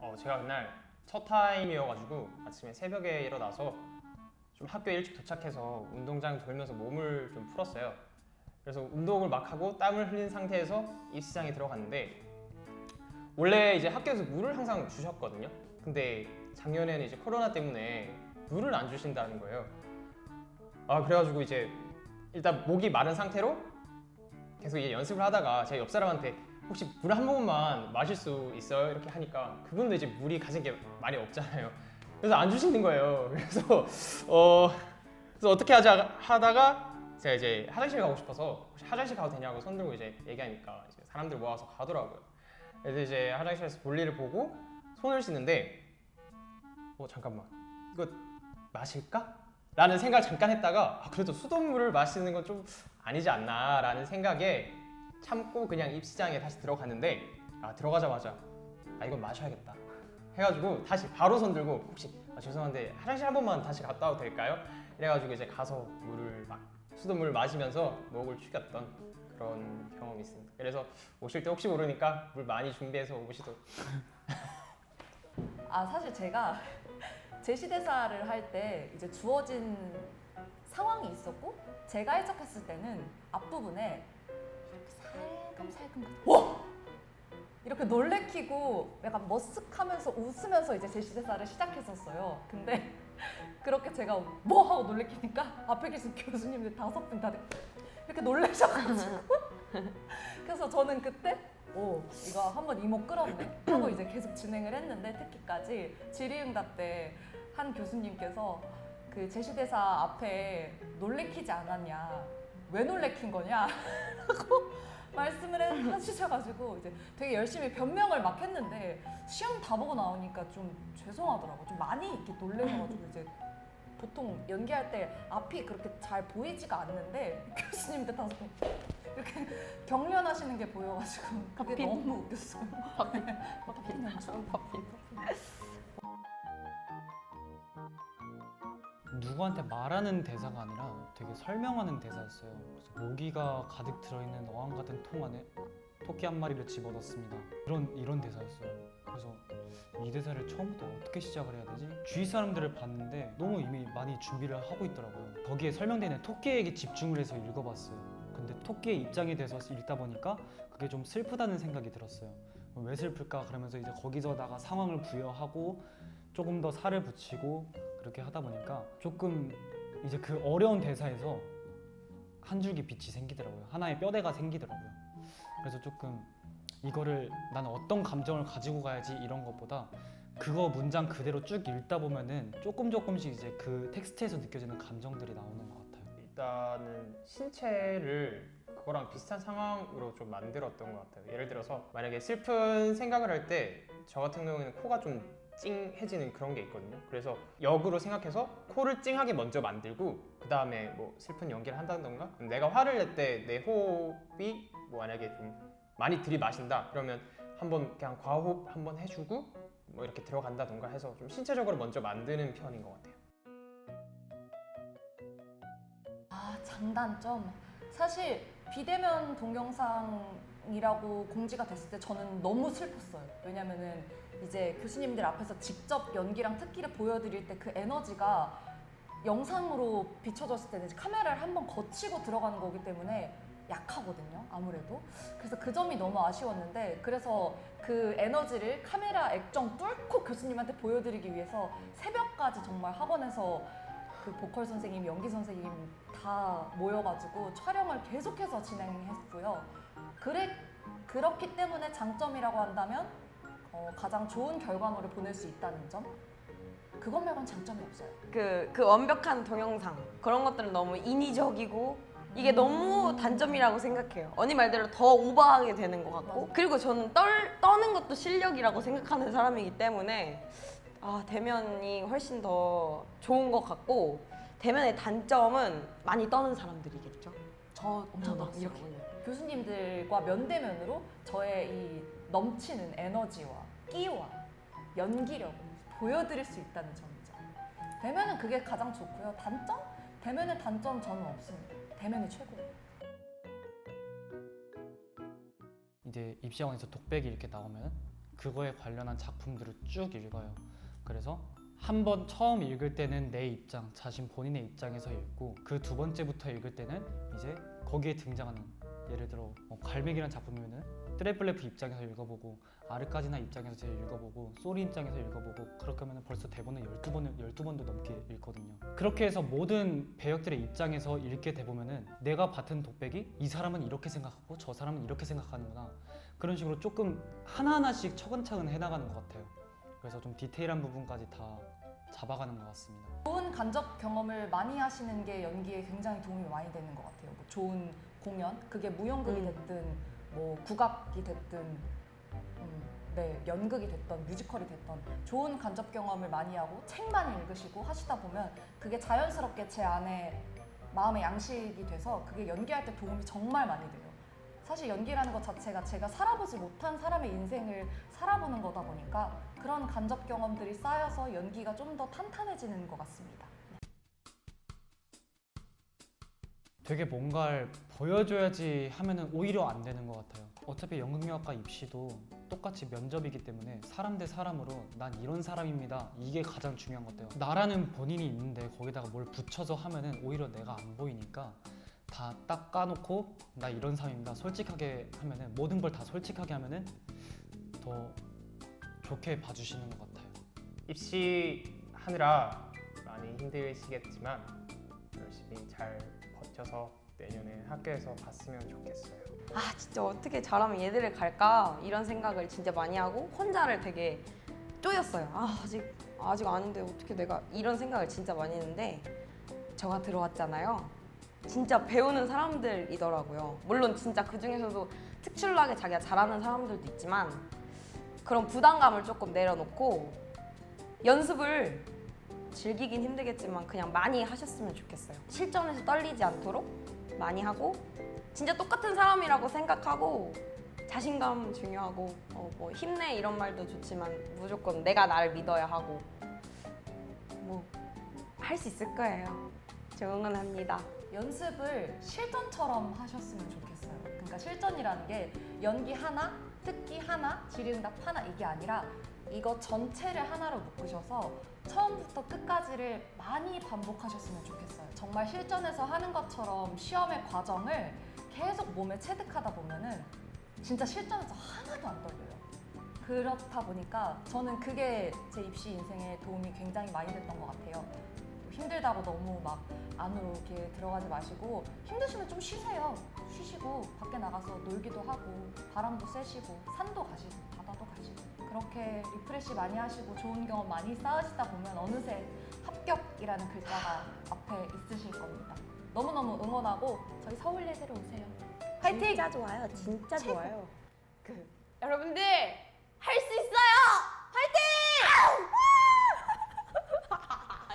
어, 제가 그날 첫 타임이어가지고 아침에 새벽에 일어나서 좀 학교에 일찍 도착해서 운동장 돌면서 몸을 좀 풀었어요. 그래서 운동을 막 하고 땀을 흘린 상태에서 입시장에 들어갔는데 원래 이제 학교에서 물을 항상 주셨거든요. 근데 작년에는 이제 코로나 때문에 물을 안 주신다는 거예요. 아 그래가지고 이제 일단 목이 마른 상태로 계속 이제 연습을 하다가 제가 옆 사람한테 혹시 물 한 모금만 마실 수 있어요? 이렇게 하니까 그분도 이제 물이 가진 게 많이 없잖아요. 그래서 안 주시는 거예요. 그래서 어 그래서 어떻게 하자 하다가 제가 이제 화장실 가고 싶어서 혹시 화장실 가도 되냐고 손 들고 이제 얘기하니까 이제 사람들 모아서 가더라고요. 그래서 이제 화장실에서 볼일을 보고 손을 씻는데 어 잠깐만 이거 마실까? 라는 생각을 잠깐 했다가 아, 그래도 수돗물을 마시는 건 좀 아니지 않나라는 생각에 참고 그냥 입시장에 다시 들어갔는데 아 들어가자마자 아 이건 마셔야겠다 해가지고 다시 바로 손 들고 혹시 아, 죄송한데 화장실 한 번만 다시 갔다 와도 될까요? 이래가지고 이제 가서 물을 막 수돗물을 마시면서 목을 축였던 그런 경험이 있습니다. 그래서 오실 때 혹시 모르니까 물 많이 준비해서 오시도 아 사실 제가 제시대사를 할 때 이제 주어진 상황이 있었고 제가 해석했을 때는 앞부분에 살금살금 와 이렇게 놀래키고 약간 머쓱하면서 웃으면서 이제 제 시대사를 시작했었어요. 근데 그렇게 제가 뭐 하고 놀래키니까 앞에 계신 교수님들 다섯 분 다들 이렇게 놀라셔가지고 그래서 저는 그때 오 이거 한번 이목 끌었네 하고 이제 계속 진행을 했는데 특기까지 질의응답 때 한 교수님께서 그 제시대사 앞에 놀래키지 않았냐 왜 놀래킨 거냐 하고 말씀을 해- 하시셔가지고 이제 되게 열심히 변명을 막 했는데 시험 다 보고 나오니까 좀 죄송하더라고 좀 많이 이렇게 놀래셔가지고 이제 보통 연기할 때 앞이 그렇게 잘 보이지가 않는데 교수님들 다섯 분 이렇게 경련하시는 게 보여가지고 그게. 너무 웃겼어요. 바뀐. 바뀐 연출. 바뀐. 누구한테 말하는 대사가 아니라 되게 설명하는 대사였어요. 그래서 모기가 가득 들어있는 어항 같은 통 안에 토끼 한 마리를 집어넣습니다. 이런 이런 대사였어요. 그래서 이 대사를 처음부터 어떻게 시작을 해야 되지? 주위 사람들을 봤는데 너무 이미 많이 준비를 하고 있더라고요. 거기에 설명되는 토끼에게 집중을 해서 읽어봤어요. 근데 토끼의 입장이 돼서 읽다 보니까 그게 좀 슬프다는 생각이 들었어요. 왜 슬플까? 그러면서 이제 거기서다가 상황을 부여하고 조금 더 살을 붙이고 그렇게 하다 보니까 조금 이제 그 어려운 대사에서 한 줄기 빛이 생기더라고요. 하나의 뼈대가 생기더라고요. 그래서 조금 이거를 나는 어떤 감정을 가지고 가야지 이런 것보다 그거 문장 그대로 쭉 읽다 보면은 조금 조금씩 이제 그 텍스트에서 느껴지는 감정들이 나오는 것 같아요. 일단은 신체를 그거랑 비슷한 상황으로 좀 만들었던 것 같아요. 예를 들어서 만약에 슬픈 생각을 할 때 저 같은 경우에는 코가 좀 찡해지는 그런 게 있거든요. 그래서 역으로 생각해서 코를 찡하게 먼저 만들고 그 다음에 뭐 슬픈 연기를 한다던가 내가 화를 낼 때 내 호흡이 뭐 만약에 좀 많이 들이마신다 그러면 한번 그냥 과호흡 한번 해주고 뭐 이렇게 들어간다던가 해서 좀 신체적으로 먼저 만드는 편인 것 같아요. 아 장단점 사실 비대면 동영상이라고 공지가 됐을 때 저는 너무 슬펐어요. 왜냐면은 이제 교수님들 앞에서 직접 연기랑 특기를 보여드릴 때 그 에너지가 영상으로 비춰졌을 때는 카메라를 한번 거치고 들어가는 거기 때문에 약하거든요. 아무래도. 그래서 그 점이 너무 아쉬웠는데 그래서 그 에너지를 카메라 액정 뚫고 교수님한테 보여드리기 위해서 새벽까지 정말 학원에서 그 보컬 선생님, 연기 선생님 다 모여가지고 촬영을 계속해서 진행했고요. 그래 그렇기 때문에 장점이라고 한다면 어, 가장 좋은 결과물을 보낼 수 있다는 점. 그것 말고는 장점이 없어요. 그, 그 완벽한 동영상 그런 것들은 너무 인위적이고 이게 너무 단점이라고 생각해요. 언니 말대로 더 오버하게 되는 것 같고 맞아. 그리고 저는 떨, 떠는 것도 실력이라고 생각하는 사람이기 때문에 아 대면이 훨씬 더 좋은 것 같고 대면의 단점은 많이 떠는 사람들이겠죠. 저 엄청 막 놀랐어요. 이렇게. 교수님들과 면대면으로 저의 이 넘치는 에너지와 끼와 연기력을 보여드릴 수 있다는 점이죠. 대면은 그게 가장 좋고요. 단점? 대면의 단점 저는 없습니다. 대면이 최고예요. 이제 입시학원에서 독백이 이렇게 나오면 그거에 관련한 작품들을 쭉 읽어요. 그래서 한 번 처음 읽을 때는 내 입장, 자신 본인의 입장에서 읽고 그 두 번째부터 읽을 때는 이제 거기에 등장하는 예를 들어 뭐 갈매기란 작품이면은 트래블레프 입장에서 읽어보고 아르까지나 입장에서 읽어보고 소리 입장에서 읽어보고 그렇게 하면 벌써 대본을 12번을 12번도 넘게 읽거든요. 그렇게 해서 모든 배역들의 입장에서 읽게 돼 보면은 내가 맡은 독백이 이 사람은 이렇게 생각하고 저 사람은 이렇게 생각하는구나. 그런 식으로 조금 하나하나씩 차근차근 해 나가는 것 같아요. 그래서 좀 디테일한 부분까지 다 잡아가는 것 같습니다. 좋은 간접 경험을 많이 하시는 게 연기에 굉장히 도움이 많이 되는 것 같아요. 뭐 좋은 공연, 그게 무용극이 음. 됐든 뭐 국악이 됐든 음, 네 연극이 됐던 뮤지컬이 됐던 좋은 간접 경험을 많이 하고 책 많이 읽으시고 하시다 보면 그게 자연스럽게 제 안에 마음의 양식이 돼서 그게 연기할 때 도움이 정말 많이 돼요. 사실 연기라는 것 자체가 제가 살아보지 못한 사람의 인생을 살아보는 거다 보니까 그런 간접 경험들이 쌓여서 연기가 좀 더 탄탄해지는 것 같습니다. 되게 뭔가를 보여줘야지 하면은 오히려 안 되는 것 같아요. 어차피 연극영화과 입시도 똑같이 면접이기 때문에 사람 대 사람으로 난 이런 사람입니다. 이게 가장 중요한 것 같아요. 나라는 본인이 있는데 거기다가 뭘 붙여서 하면은 오히려 내가 안 보이니까 다 딱 까놓고 나 이런 사람입니다. 솔직하게 하면은 모든 걸 다 솔직하게 하면은 더 좋게 봐주시는 것 같아요. 입시하느라 많이 힘드시겠지만 열심히 잘 버텨서 내년에 학교에서 봤으면 좋겠어요. 아 진짜 어떻게 잘하면 얘들을 갈까 이런 생각을 진짜 많이 하고 혼자를 되게 쪼였어요. 아 아직 아직 아닌데 어떻게 내가 이런 생각을 진짜 많이 했는데 저가 들어왔잖아요. 진짜 배우는 사람들이더라고요. 물론 진짜 그 중에서도 특출나게 자기가 잘하는 사람들도 있지만 그런 부담감을 조금 내려놓고 연습을 즐기긴 힘들겠지만 그냥 많이 하셨으면 좋겠어요. 실전에서 떨리지 않도록 많이 하고 진짜 똑같은 사람이라고 생각하고 자신감 중요하고 어, 뭐 힘내 이런 말도 좋지만 무조건 내가 나를 믿어야 하고 뭐 할 수 있을 거예요. 저 응원합니다. 연습을 실전처럼 하셨으면 좋겠어요. 그러니까 실전이라는 게 연기 하나, 특기 하나, 질의응답 하나 이게 아니라 이거 전체를 하나로 묶으셔서 처음부터 끝까지를 많이 반복하셨으면 좋겠어요. 정말 실전에서 하는 것처럼 시험의 과정을 계속 몸에 체득하다 보면은 진짜 실전에서 하나도 안 떨려요. 그렇다 보니까 저는 그게 제 입시 인생에 도움이 굉장히 많이 됐던 것 같아요. 힘들다고 너무 막 안으로 이렇게 들어가지 마시고 힘드시면 좀 쉬세요. 쉬시고 밖에 나가서 놀기도 하고 바람도 쐬시고 산도 가시고 바다도 가시고 그렇게 리프레시 많이 하시고 좋은 경험 많이 쌓으시다 보면 어느새 합격이라는 글자가 앞에 있으실 겁니다. 너무너무 응원하고 저희 서울예대로 오세요. 화이팅! 진짜 좋아요. 진짜 최고. 좋아요. 그 여러분들